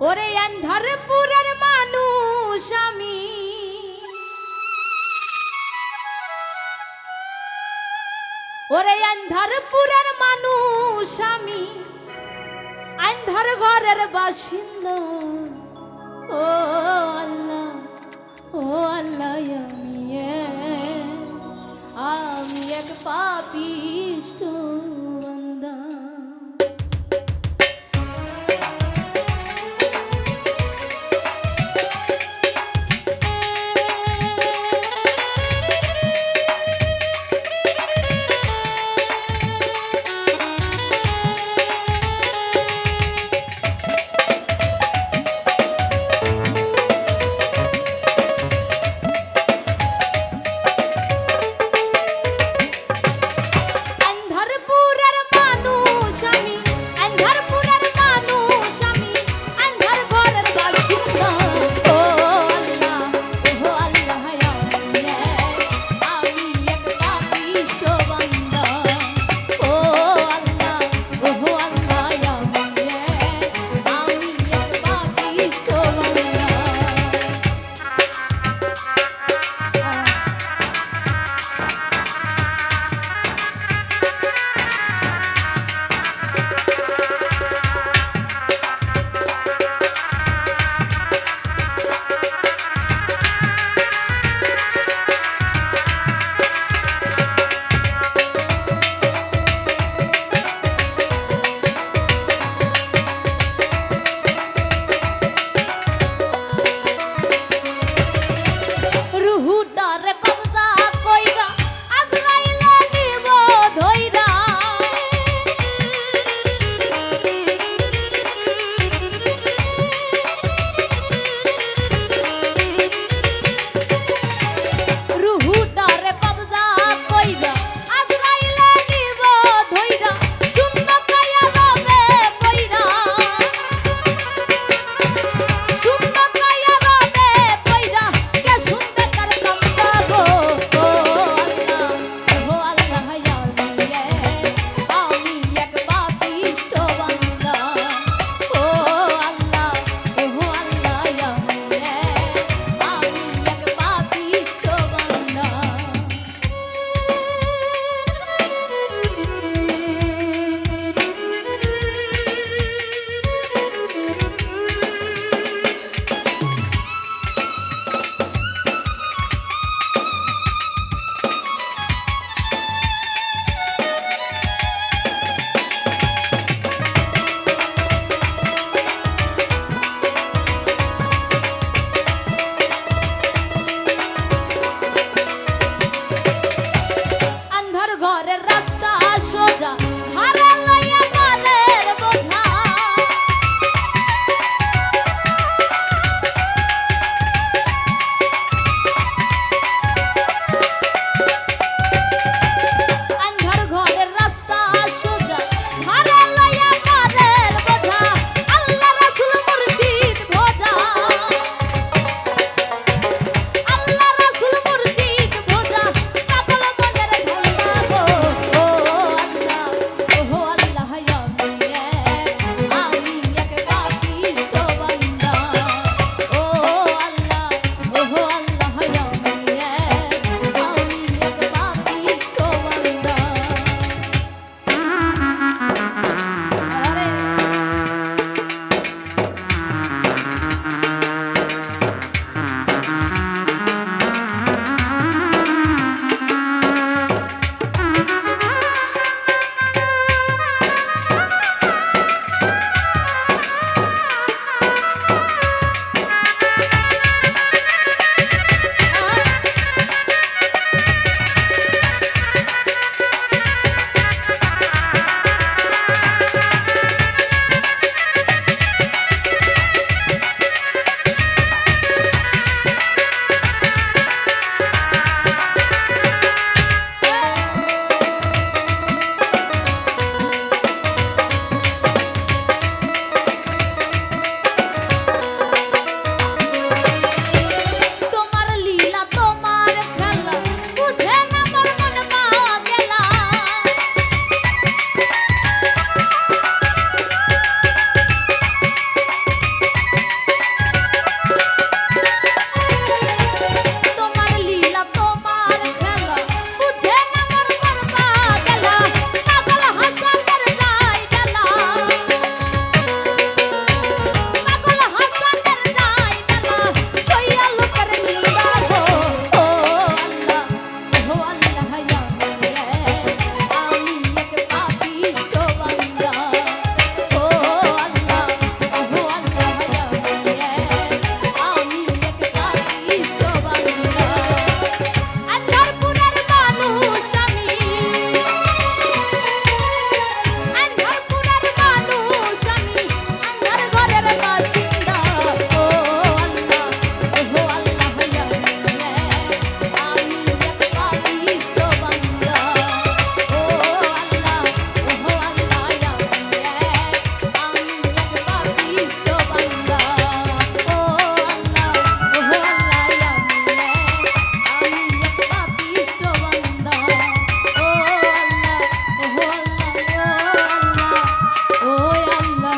ওরে আন্ধারপুরের মানুষ আমি। ওরে আন্ধারপুরের মানুষ আমি। অন্ধর ঘরের বাসিন্দা। ও আল্লাহ ও আল্লাহ, আমি আমি এক পাপিষ্ট।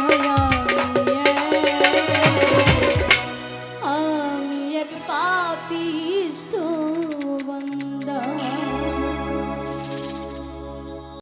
Oh yeah.